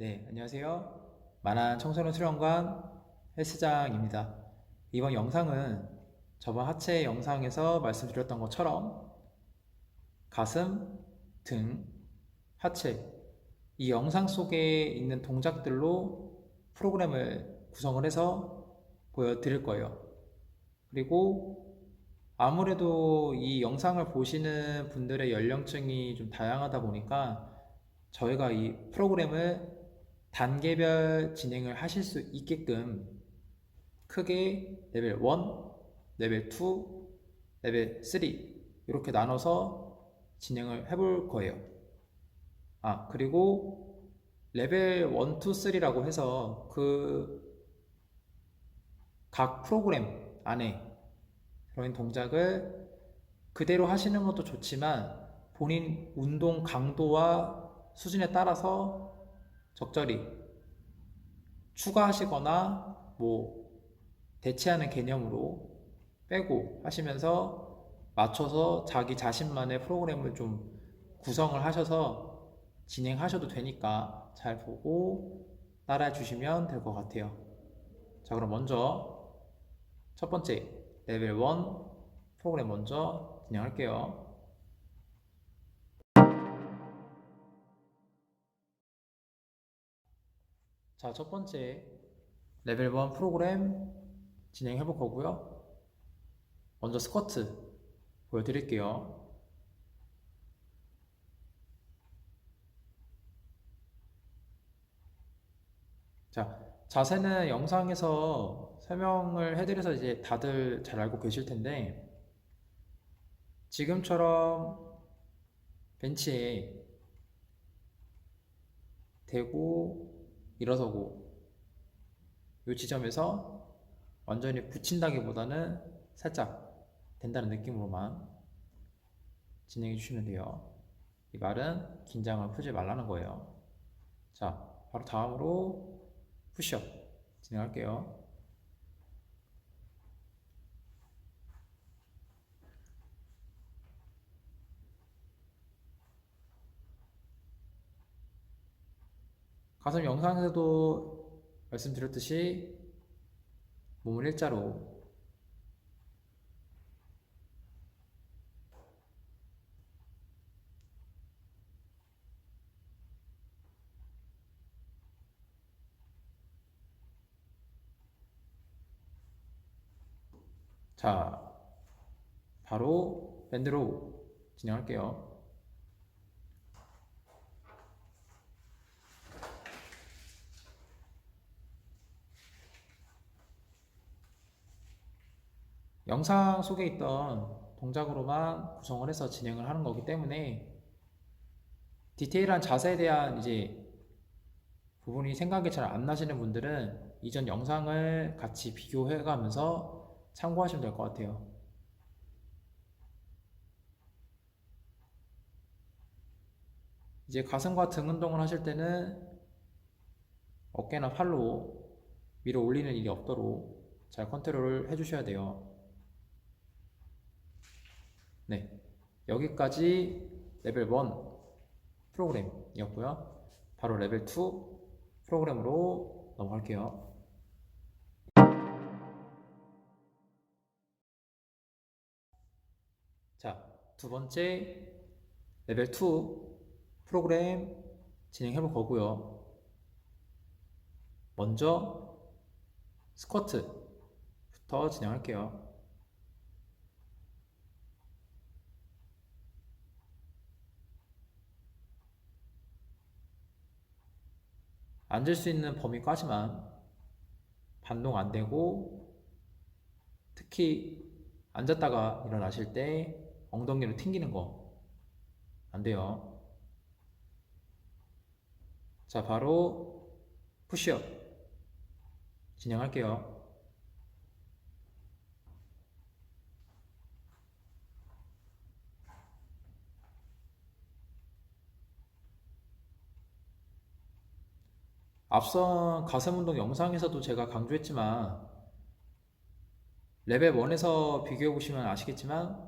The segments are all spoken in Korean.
네, 안녕하세요. 만한 청소년 수련관 헬스장입니다. 이번 영상은 저번 하체 영상에서 말씀드렸던 것처럼 가슴, 등, 하체 이 영상 속에 있는 동작들로 프로그램을 구성을 해서 보여드릴 거예요. 그리고 아무래도 이 영상을 보시는 분들의 연령층이 좀 다양하다 보니까 저희가 이 프로그램을 단계별 진행을 하실 수 있게끔 크게 레벨 1, 레벨 2, 레벨 3 이렇게 나눠서 진행을 해볼 거예요. 아, 그리고 레벨 1, 2, 3라고 해서 그 각 프로그램 안에 들어있는 동작을 그대로 하시는 것도 좋지만 본인 운동 강도와 수준에 따라서 적절히 추가하시거나 뭐 대체하는 개념으로 빼고 하시면서 맞춰서 자기 자신만의 프로그램을 좀 구성을 하셔서 진행하셔도 되니까 잘 보고 따라해 주시면 될 것 같아요. 자, 그럼 먼저 첫 번째 레벨 1 프로그램 먼저 진행할게요. 자, 첫 번째 레벨 1 프로그램 진행해 볼 거고요. 먼저 스쿼트 보여드릴게요. 자, 자세는 영상에서 설명을 해드려서 이제 다들 잘 알고 계실 텐데, 지금처럼 벤치에 대고 일어서고 이 지점에서 완전히 붙인다기보다는 살짝 된다는 느낌으로만 진행해 주시면 돼요. 이 말은 긴장을 풀지 말라는 거예요. 자, 바로 다음으로 푸시업 진행할게요. 가슴 영상에서도 말씀드렸듯이 몸을 일자로 자, 바로 밴드로 진행할게요. 영상 속에 있던 동작으로만 구성을 해서 진행을 하는 거기 때문에 디테일한 자세에 대한 이제 부분이 생각이 잘 안 나시는 분들은 이전 영상을 같이 비교해 가면서 참고하시면 될 것 같아요. 이제 가슴과 등 운동을 하실 때는 어깨나 팔로 위로 올리는 일이 없도록 잘 컨트롤을 해주셔야 돼요. 네, 여기까지 레벨 1 프로그램이었고요. 바로 레벨 2 프로그램으로 넘어갈게요. 자, 두 번째 레벨 2 프로그램 진행해 볼 거고요. 먼저 스쿼트부터 진행할게요. 앉을 수 있는 범위까지만 반동 안 되고 특히 앉았다가 일어나실 때 엉덩이로 튕기는 거 안 돼요. 자, 바로 푸시업 진행할게요. 앞선 가슴 운동 영상에서도 제가 강조했지만 레벨 1에서 비교해 보시면 아시겠지만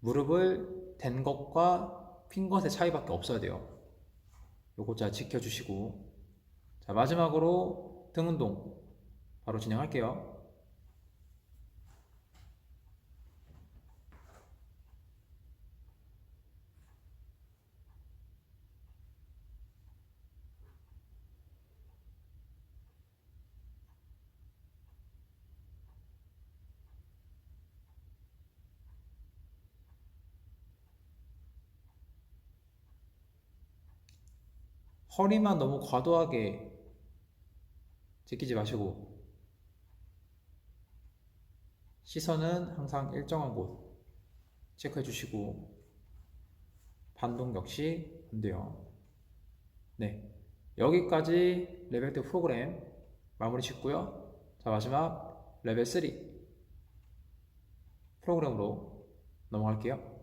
무릎을 댄 것과 핀 것의 차이밖에 없어야 돼요. 요거 잘 지켜주시고 자 마지막으로 등 운동 바로 진행할게요. 허리만 너무 과도하게 제끼지 마시고 시선은 항상 일정한 곳 체크해 주시고 반동 역시 안 돼요. 네. 여기까지 레벨 2 프로그램 마무리 짓고요. 자, 마지막 레벨 3 프로그램으로 넘어갈게요.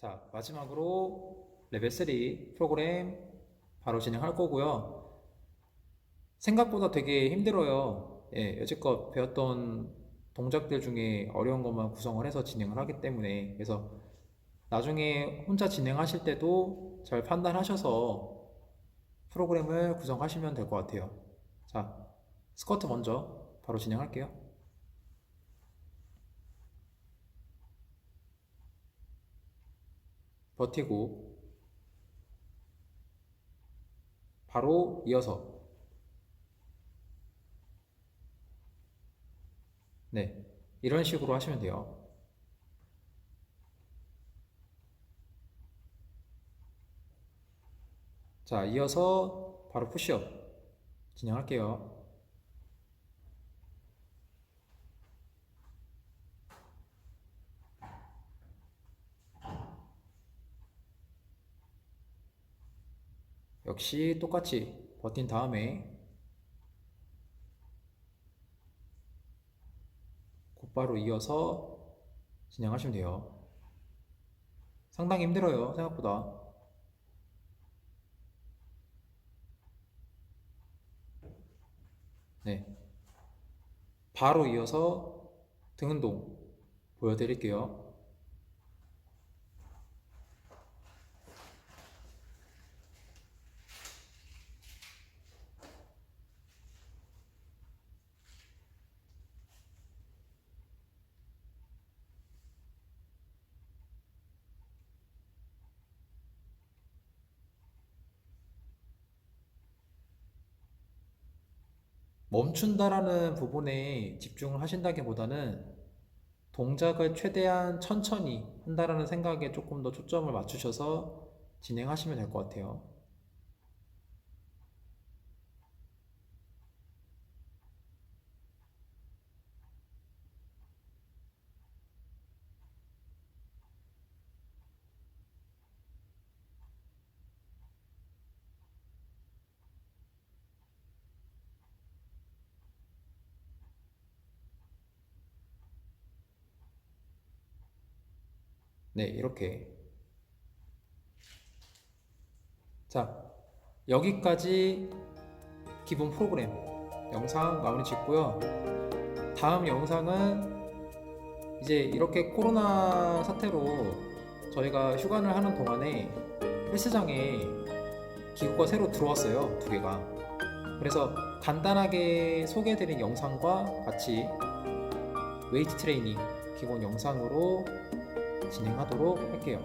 자, 마지막으로 레벨 3 프로그램 바로 진행할 거고요. 생각보다 되게 힘들어요. 예, 여지껏 배웠던 동작들 중에 어려운 것만 구성을 해서 진행을 하기 때문에 그래서 나중에 혼자 진행하실 때도 잘 판단하셔서 프로그램을 구성하시면 될 것 같아요. 자, 스쿼트 먼저 바로 진행할게요. 버티고 바로 이어서 네 이런 식으로 하시면 돼요. 자 이어서 바로 푸시업 진행할게요. 역시 똑같이 버틴 다음에 곧바로 이어서 진행하시면 돼요. 상당히 힘들어요, 생각보다. 네. 바로 이어서 등 운동 보여드릴게요. 멈춘다라는 부분에 집중을 하신다기보다는 동작을 최대한 천천히 한다라는 생각에 조금 더 초점을 맞추셔서 진행하시면 될 것 같아요. 네, 이렇게. 자, 여기까지 기본 프로그램 영상 마무리 짓고요. 다음 영상은 이제 이렇게 코로나 사태로 저희가 휴관을 하는 동안에 헬스장에 기구가 새로 들어왔어요. 두 개가. 그래서 간단하게 소개해드린 영상과 같이 웨이트 트레이닝 기본 영상으로 진행하도록 할게요.